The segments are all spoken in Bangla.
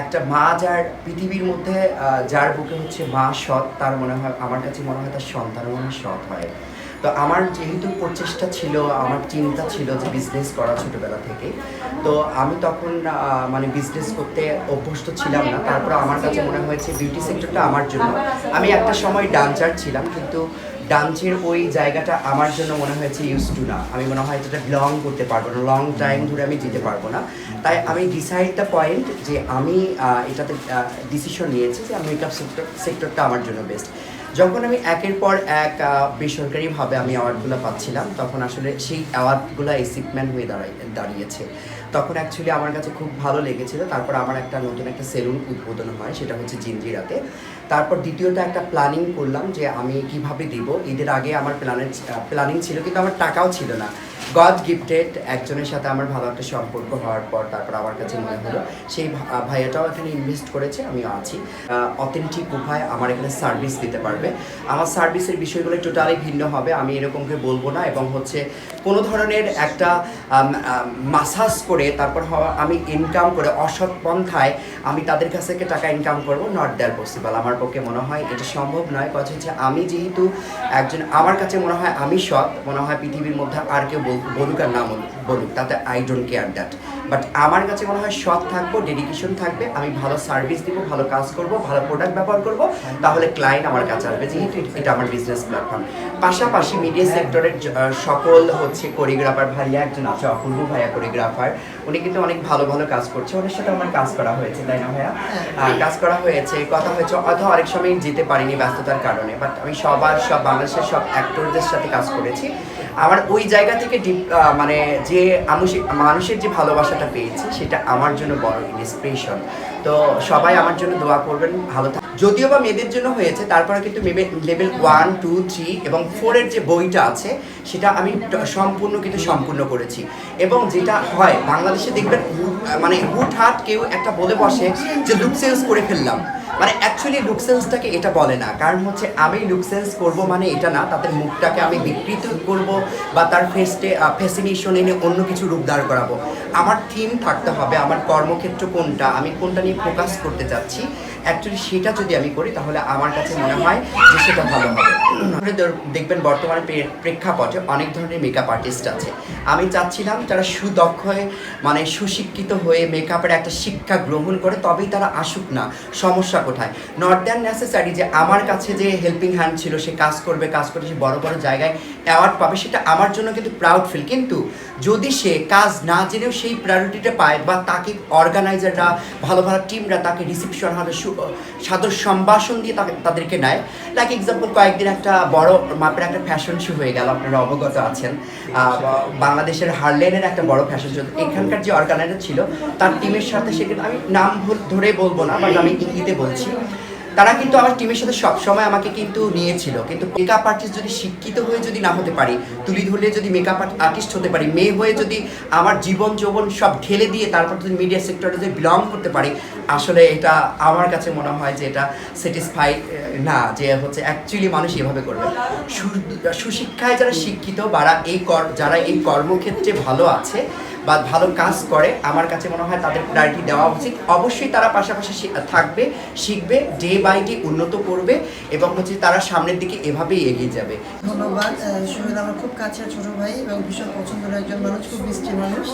একটা মা যার পৃথিবীর মধ্যে যার বুকে হচ্ছে মা সৎ, তার মনে হয়, আমার কাছে মনে হয় তার সন্তানও মনে সৎ হয়। তো আমার যেহেতু প্রচেষ্টা ছিল, আমার চিন্তা ছিল যে বিজনেস করা ছোটবেলা থেকে তো আমি তখন মানে বিজনেস করতে অভ্যস্ত ছিলাম না। তারপর আমার কাছে মনে হয়েছে বিউটি সেক্টরটা আমার জন্য। আমি একটা সময় ডান্সার ছিলাম, কিন্তু ডান্সের ওই জায়গাটা আমার জন্য মনে হয়েছে ইউজ টু না। আমি মনে হয় যেটা লং করতে পারব না লং টাইম ধরে আমি যেতে পারব না। তাই আমি ডিসাইড দ্য পয়েন্ট যে আমি এটাতে ডিসিশন নিয়েছি যে মেকআপ সেক্টর সেক্টরটা আমার জন্য বেস্ট যখন আমি একের পর এক বেসরকারিভাবে আমি অ্যাওয়ার্ডগুলো পাচ্ছিলাম, তখন আসলে সেই অ্যাওয়ার্ডগুলো এসিপমেন্ট হয়ে দাঁড়াই, দাঁড়িয়েছে। তখন অ্যাকচুয়ালি আমার কাছে খুব ভালো লেগেছিল। তারপর আমার একটা নতুন একটা সেলুন উদ্বোধন হয়, সেটা হচ্ছে জিঞ্জিরাতে তারপর দ্বিতীয়ত একটা প্ল্যানিং করলাম যে আমি কীভাবে দিব। ঈদের আগে আমার প্ল্যানের প্ল্যানিং ছিল, কিন্তু আমার টাকাও ছিল না। গড গিফটেড একজনের সাথে আমার ভালো একটা সম্পর্ক হওয়ার পর তারপর আমার কাছে মনে হলো, সেই ভাইয়াটাও এখানে ইনভেস্ট করেছে আমিও আছি। অথেন্টিক উপায় আমার এখানে সার্ভিস দিতে পারবে। আমার সার্ভিসের বিষয়গুলো টোটালি ভিন্ন হবে, আমি এরকম করে বলব না এবং হচ্ছে কোনো ধরনের একটা মাসাজ করে তারপর আমি ইনকাম করে অসৎ পন্থায় আমি তাদের কাছ থেকে টাকা ইনকাম করব নট দ্যার পসিবল আমার পক্ষে মনে হয় এটা সম্ভব নয়, কথা হচ্ছে আমি যেহেতু একজন, আমার কাছে মনে হয় আমি সৎ, মনে হয় পৃথিবীর মধ্যে আর কেউ বল- বলুক আর না বলুক- বলুক, তাতে I don't care that but আমার কাছে মনে হয় সৎ থাকব ডেডিকেশন থাকবে, আমি ভালো সার্ভিস দিব, ভালো কাজ করব, ভালো প্রোডাক্ট ব্যবহার করব, তাহলে ক্লায়েন্ট আমার কাছে আসবে যেহেতু এটা আমার বিজনেস প্ল্যাটফর্ম পাশাপাশি মিডিয়া সেক্টরের সকল হচ্ছে কোরিওগ্রাফার ভাইয়া, একজন আছে অপূর্ব ভাইয়া কোরিওগ্রাফার উনি কিন্তু অনেক ভালো ভালো কাজ করছে, ওনার সাথে আমার কাজ করা হয়েছে, তাই না ভাইয়া? কাজ করা হয়েছে, কথা হয়েছে হয়তো অনেক সময় যেতে পারিনি ব্যস্ততার কারণে বাট আমি সবার, সব বাংলাদেশের সব অ্যাক্টরদের সাথে কাজ করেছি। আমার ওই জায়গা থেকে মানে যে মানুষের মানুষের যে ভালোবাসাটা পেয়েছি, সেটা আমার জন্য বড় ইন্সপিরেশন তো সবাই আমার জন্য দোয়া করবেন, ভালো থাক যদিও বা মেয়েদের জন্য হয়েছে তারপরে কিন্তু লেভেল ওয়ান টু থ্রি এবং ফোরের যে বইটা আছে, সেটা আমি সম্পূর্ণ কিন্তু সম্পূর্ণ করেছি। এবং যেটা হয়, বাংলাদেশে দেখবেন মানে হুটহাট কেউ একটা বলে বসে যে লুক সেন্স করে ফেললাম। মানে অ্যাকচুয়ালি লুক সেন্সটাকে এটা বলে না। কারণ হচ্ছে আমি লুক সেন্স করব মানে এটা না, তাদের মুখটাকে আমি বিকৃত করব বা তার ফেসটে ফ্যাসিনেশন এনে অন্য কিছু রূপ দাঁড় করাবো। আমার থিম থাকতে হবে, আমার কর্মক্ষেত্র কোনটা, আমি কোনটা নিয়ে ফোকাস করতে চাচ্ছি অ্যাকচুয়ালি সেটা যদি আমি করি, তাহলে আমার কাছে মনে হয় যে সেটা ভালো হবে। দেখবেন বর্তমানে প্রেক্ষাপটে অনেক ধরনের মেকআপ আর্টিস্ট আছে। আমি চাচ্ছিলাম তারা সুদক্ষ হয়ে মানে সুশিক্ষিত হয়ে মেকআপের একটা শিক্ষা গ্রহণ করে, তবেই তারা আসুক না, সমস্যা কোথায়? নট দ্যান নেসেসারি যে আমার কাছে যে হেল্পিং হ্যান্ড ছিল, সে কাজ করবে, কাজ করে সে বড় বড় জায়গায় অ্যাওয়ার্ড পাবে, সেটা আমার জন্য কিন্তু প্রাউড ফিল কিন্তু যদি সে কাজ না জেনেও সেই প্রায়োরিটিটা পায় বা তাকে অর্গানাইজাররা ভালো ভালো টিমরা তাকে রিসিপশন হবে সাদর সম্ভাষণ দিয়ে তাকে, তাদেরকে নেয়। লাইক এক্সাম্পল কয়েকদিন একটা বড় মাপের একটা ফ্যাশন শো হয়ে গেল, আপনারা অবগত আছেন। বাংলাদেশের হারলেনের একটা বড় ফ্যাশন শো এখানকার যে অর্গানাইজার ছিল, তার টিমের সাথে সে আমি নাম ধরে বলব না বাট আমি ইঙ্গিতে বলছি। তারা কিন্তু আমার টিমের সাথে সবসময় আমাকে কিন্তু নিয়েছিল। কিন্তু মেকআপ আর্টিস্ট যদি শিক্ষিত হয়ে যদি না হতে পারি, তুলি ধরলে যদি মেকআপ আর্টিস্ট হতে পারি, মেয়ে হয়ে যদি আমার জীবন যৌবন সব ঢেলে দিয়ে তারপর যদি মিডিয়া সেক্টরে যদি বিলং করতে পারি, আসলে এটা আমার কাছে মনে হয় যে এটা স্যাটিসফাই না, যে হচ্ছে অ্যাকচুয়ালি মানুষ এভাবে করবে। সুশিক্ষায় যারা শিক্ষিত যারা এই যারা এই কর্মক্ষেত্রে ভালো আছে বা ভালো কাজ করে, আমার কাছে মনে হয় তাদের প্রায়োরিটি দেওয়া উচিত। অবশ্যই তারা পাশাপাশি থাকবে, শিখবে ডে বাই ডে উন্নত করবে এবং হচ্ছে তারা সামনের দিকে এভাবেই এগিয়ে যাবে। ধন্যবাদ সুহেল আমার খুব কাছের ছোট ভাই এবং ভীষণ পছন্দের একজন মানুষ, খুব মিষ্টি মানুষ।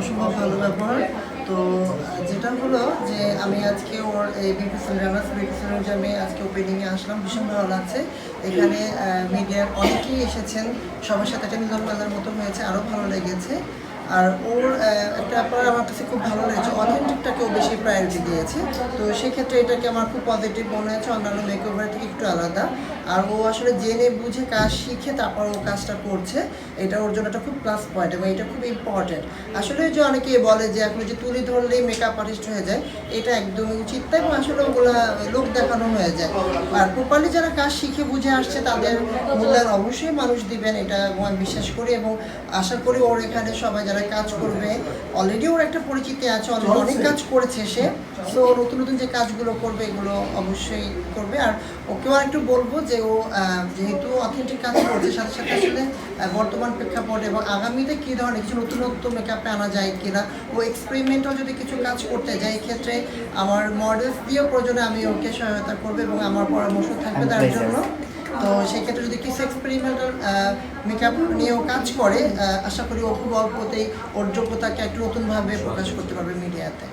অসম্ভব ভালো ব্যবহার। তো যেটা হলো যে আমি আজকে ওর এই বিউটি সেন্টার আমি আজকে ওপেনিংয়ে আসলাম, ভীষণ ভালো লাগছে। এখানে মিডিয়ার অনেকেই এসেছেন, সবার সাথে একটা মেলার মতো হয়েছে আরও ভালো লেগেছে। আর ওর একটা ব্যাপার আমার কাছে খুব ভালো লেগেছে। অথেন্টিকটাকে ও বেশি প্রায়োরিটি দিয়েছে। তো সেক্ষেত্রে এটাকে আমার খুব পজিটিভ মনে হয়েছে। অন্যান্য মেকওভার থেকে একটু আলাদা। আর ও আসলে জেনে বুঝে কাজ শিখে তারপর ও কাজটা করছে। এটা ওর জন্য একটা খুব প্লাস পয়েন্ট এবং এটা খুব ইম্পর্টেন্ট আসলে যে অনেকে বলে যে, এখন যে তুলি ধরলেই মেকআপ আর্টিস্ট হয়ে যায়, এটা একদমই উচিত না এবং আসলে ওগুলা লোক দেখানো হয়ে যায়। আর প্রপারলি যারা কাজ শিখে বুঝে আসছে, তাদের মূল্যায়ন অবশ্যই মানুষ দিবেন। এটা আমি বিশ্বাস করি এবং আশা করি ওর এখানে সবাই যারা কাজ করবে। অলরেডি ওর একটা পরিচিতি আছে অনেক কাজ করেছে সে। সো নতুন নতুন যে কাজগুলো করবে এগুলো অবশ্যই করবে। আর ওকেও একটু বলব যে ও যেহেতু অথেন্টিক কাজ করছে সাথে সাথে আসলে বর্তমান প্রেক্ষাপট এবং আগামীতে কী ধরনের কিছু নতুনত্ব মেকআপে আনা যায় কিনা ও এক্সপেরিমেন্টাল যদি কিছু কাজ করতে যাই ক্ষেত্রে আমার মডেলস দিয়েও প্রয়োজনে আমি ওকে সহায়তা করব এবং আমার পরামর্শ থাকবে তার জন্য। তো সেক্ষেত্রে যদি কিছু এক্সপেরিমেন্টাল মেকআপ নিয়েও কাজ করে আশা করি ও খুব অল্পতেই ওর যোগ্যতাকে একটু নতুনভাবে প্রকাশ করতে পারবে মিডিয়াতে